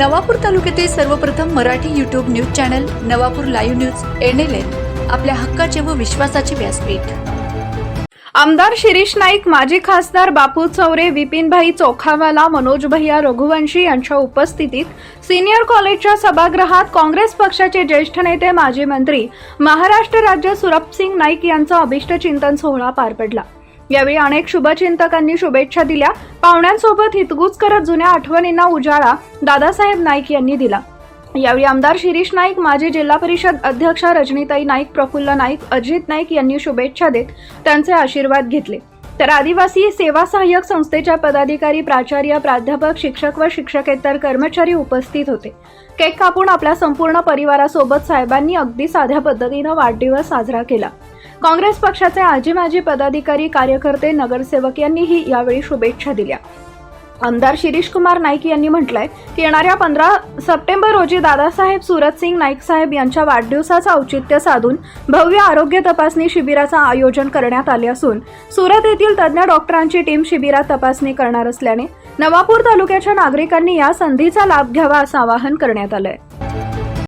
नवापूर तालुक्यातील सर्वप्रथम Marathi YouTube news channel Navapur live news N L N आपल्या हक्काचे व विश्वासाचे व्यासपीठ. आमदार शिरीष नाईक माजी खासदार बापू चौरे विपिनभाई चोखावाला मनोज भैया रघुवंशी यांच्या उपस्थितीत सिनियर कॉलेजच्या सभागृहात काँग्रेस पक्षाचे ज्येष्ठ नेते माजी मंत्री महाराष्ट्र राज्य सुरपसिंग नाईक यांचा अभिष्ट चिंतन सोहळा पार पडला. यावेळी अनेक शुभचिंतकांनी शुभेच्छा दिल्या. पाहुण्यांसोबत हितगुज करत जुन्या आठवणींना उजाळा दादासाहेब नाईक यांनी दिला. यावेळी आमदार शिरीष नाईक माजी जिल्हा परिषद अध्यक्षा रजनीताई नाईक प्रफुल्ल नाईक अजित नाईक यांनी शुभेच्छा देत त्यांचे आशीर्वाद घेतले. तर आदिवासी सेवा सहाय्यक संस्थेच्या पदाधिकारी प्राचार्य प्राध्यापक शिक्षक व शिक्षकेतर कर्मचारी उपस्थित होते. केक कापून आपल्या संपूर्ण परिवारासोबत साहेबांनी अगदी साध्या पद्धतीनं वाढदिवस साजरा केला. काँग्रेस पक्षाचे आजी माजी पदाधिकारी कार्यकर्ते नगरसेवक यांनीही यावेळी शुभेच्छा दिल्या. आमदार शिरीष कुमार नाईक यांनी म्हटलंय की येणाऱ्या पंधरा सप्टेंबर रोजी दादासाहेब सुरतसिंग नाईक साहेब यांच्या वाढदिवसाचं औचित्य साधून भव्य आरोग्य तपासणी शिबिराचं आयोजन करण्यात आले असून सुरत येथील तज्ज्ञ डॉक्टरांची टीम शिबिरात तपासणी करणार असल्याने नवापूर तालुक्याच्या नागरिकांनी या संधीचा लाभ घ्यावा असं आवाहन करण्यात आलंय.